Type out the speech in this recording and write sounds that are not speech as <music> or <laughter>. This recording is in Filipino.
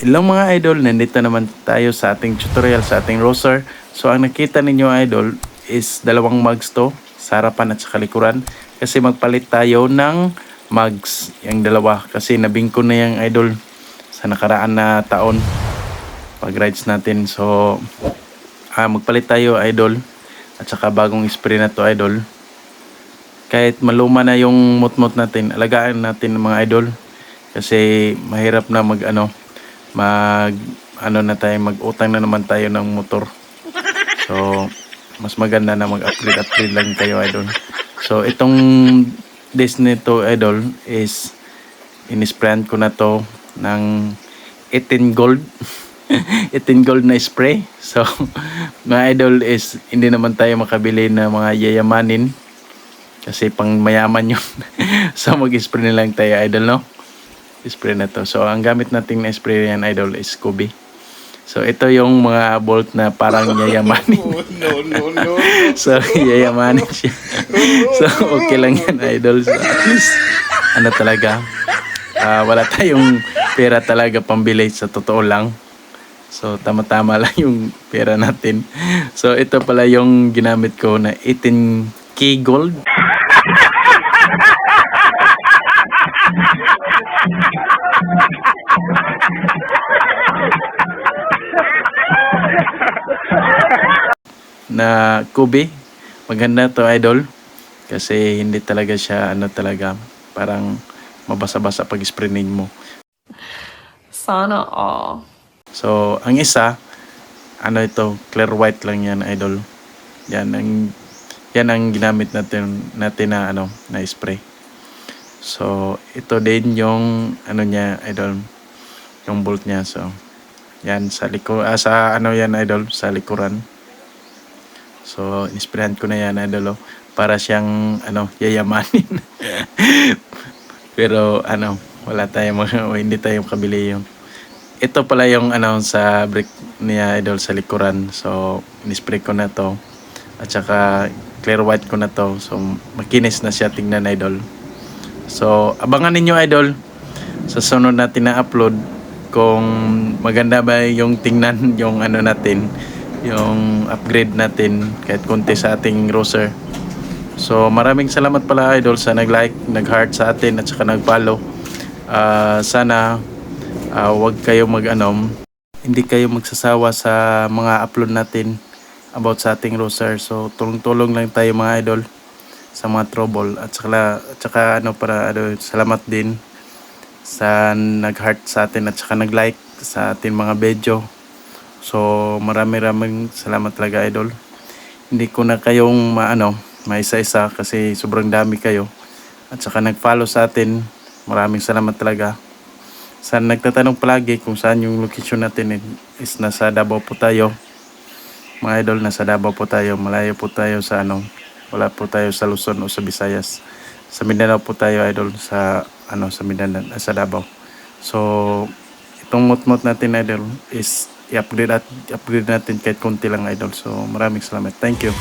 Hello mga idol, nandito naman tayo sa ating tutorial sa ating roser. So ang nakita ninyo idol is dalawang mugs to, sa harapan at sa kalikuran. Kasi magpalit tayo ng mugs, yung dalawa. Kasi nabingko na yung idol sa nakaraan na taon pag rides natin. So ah, magpalit tayo idol at saka bagong spray na to idol. Kahit maluma na yung mutmut natin, alagaan natin mga idol. Kasi mahirap na mag ano, mag ano na tayo mag-utang na naman tayo ng motor. So mas maganda na mag-upgrade upgrade lang tayo idol. So itong Disney to idol is inisprayan ko na to ng 18 gold <laughs> 18 gold na spray. So <laughs> mga idol is hindi naman tayo makabili na mga yayamanin kasi pang mayaman yun. <laughs> so mag-spray na lang tayo idol no spray na to. So, ang gamit nating na spray yan, idol, is Scooby. So, ito yung mga bolt na parang <laughs> yayamanin. no, no, no. <laughs> so, yayamanin siya. <laughs> so, okay lang yan, idol. So, at least, ano talaga, ah, wala tayong pera talaga pambili sa totoo lang. So, tama-tama lang yung pera natin. So, ito pala yung ginamit ko na 18K gold. Na kubi. Maganda to idol. Kasi hindi talaga siya ano talaga parang mabasa-basa pag sprainin mo. Sana all. So, ang isa ano ito, clear white lang yan idol. Yan ang yan ang ginamit natin natin na ano na spray. So, ito din yung ano niya idol yung bolt niya. So, yan sa liko ah, sa ano yan idol sa likuran. So, inisprayan ko na yan, idol, oh, para siyang, ano, yayamanin. <laughs> Pero, ano, wala tayong, mga- o <laughs> hindi tayo kabili yung. Ito pala yung, ano, sa brick niya, idol, sa likuran. So, inispray ko na to. At saka, clear white ko na to. So, makinis na siya tingnan, idol. So, abangan ninyo, idol, sa sunod natin na upload kung maganda ba yung tingnan <laughs> yung ano natin yung upgrade natin kahit konti sa ating roser. So maraming salamat pala idol sa nag-like, nag-heart sa atin at saka nag-follow. Ah, sana ah, wag kayo mag-anom, hindi kayo magsasawa sa mga upload natin about sa ating roser. So tulong-tulong lang tayo mga idol sa mga trouble at saka, at saka ano para ano, salamat din sa nag-heart sa atin at saka nag-like sa ating mga video. So, marami-raming salamat talaga, idol. Hindi ko na kayong maano, maisa-isa kasi sobrang dami kayo. At saka nag-follow sa atin. Maraming salamat talaga. Sa nagtatanong palagi kung saan yung location natin is nasa Davao po tayo. Mga idol, nasa Davao po tayo. Malayo po tayo sa ano, wala po tayo sa Luzon o sa Visayas. Sa Mindanao po tayo, idol, sa ano, sa Mindanao, sa Davao. So, itong mutmut natin, idol, is i-upgrade at i-upgrade natin kahit konti lang idol. So maraming salamat. Thank you.